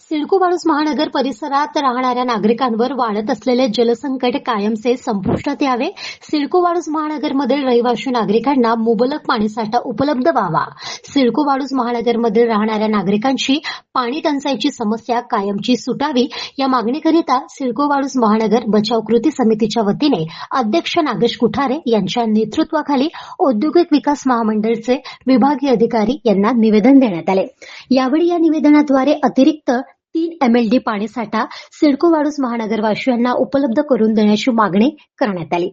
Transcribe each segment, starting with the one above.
सिडको माणूस महानगर परिसरात राहणाऱ्या नागरिकांवर वाढत असलेले जलसंकट कायमचे संपुष्टात यावे. सिडको माणूस महानगरमधील रहिवासी नागरिकांना मुबलक पाणीसाठा उपलब्ध व्हावा. सिडको माणूस महानगरमधील राहणाऱ्या नागरिकांची पाणी टंचाईची समस्या कायमची सुटावी. या मागणीकरिता सिडको माणूस महानगर बचाव कृती समितीच्या वतीने अध्यक्ष नागेश कुठारे यांच्या नेतृत्वाखाली औद्योगिक विकास महामंडळचे विभागीय अधिकारी यांना निवेदन देण्यात आले. यावेळी या निवेदनाद्वारे अतिरिक्त तीन एमएलडी पाणीसाठा सिडको वाळूस महानगरवासियांना उपलब्ध करून देण्याची मागणी करण्यात आली.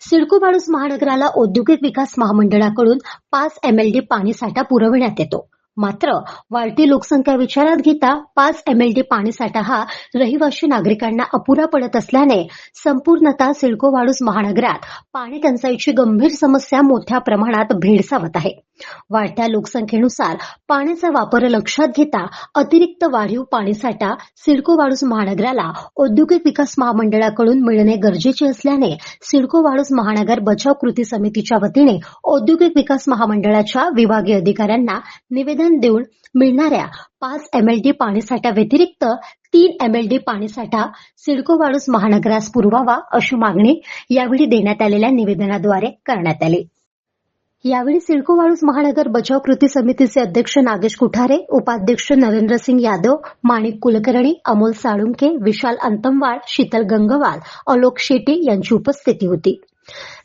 सिडको वाळूस महानगराला औद्योगिक विकास महामंडळाकडून पाच एमएलडी पाणीसाठा पुरविण्यात येतो. मात्र वाढती लोकसंख्या विचारात घेता पाच एमएलडी पाणीसाठा हा रहिवासी नागरिकांना अपुरा पडत असल्याने संपूर्णतः सिडको वाळूस महानगरात पाणी टंचाईची गंभीर समस्या मोठ्या प्रमाणात भेडसावत आहे. वाढत्या लोकसंख्येनुसार पाण्याचा वापर लक्षात घेता अतिरिक्त वाढीव पाणीसाठा सिडको वाळूस महानगराला औद्योगिक विकास महामंडळाकडून मिळणे गरजेचे असल्याने सिडको वाळूस महानगर बचाव कृती समितीच्या वतीने औद्योगिक विकास महामंडळाच्या विभागीय अधिकाऱ्यांना निवेदन देऊन मिळणाऱ्या पाच एमएलडी पाणीसाठ्या व्यतिरिक्त तीन एमएलडी पाणीसाठा सिडको वाळूस महानगरास पुरवावा अशी मागणी यावेळी देण्यात आलेल्या निवेदनाद्वारे करण्यात आली. यावेळी सिडको वाळूस महानगर बचाव कृती समितीचे अध्यक्ष नागेश कुठारे उपाध्यक्ष नरेंद्रसिंग यादव माणिक कुलकर्णी अमोल साळुंके विशाल अंतमवाळ शीतल गंगवाल अलोक शेट्टी यांची उपस्थिती होती.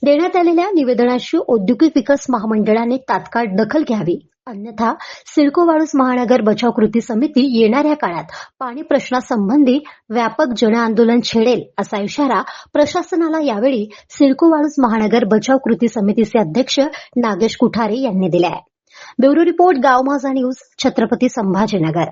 देण्यात आलेल्या निवेदनाशी औद्योगिक विकास महामंडळाने तात्काळ दखल घ्यावी. अन्यथा सिडको वाळूस महानगर बचाव कृती समिती येणाऱ्या काळात पाणी प्रश्नासंबंधी व्यापक जनआंदोलन छेडेल असा इशारा प्रशासनाला यावेळी सिडको वाळूस महानगर बचाव कृती समितीचे अध्यक्ष नागेश कुठारे यांनी दिला आहे bureau report Gavmazha news Chhatrapati Sambhajinagar.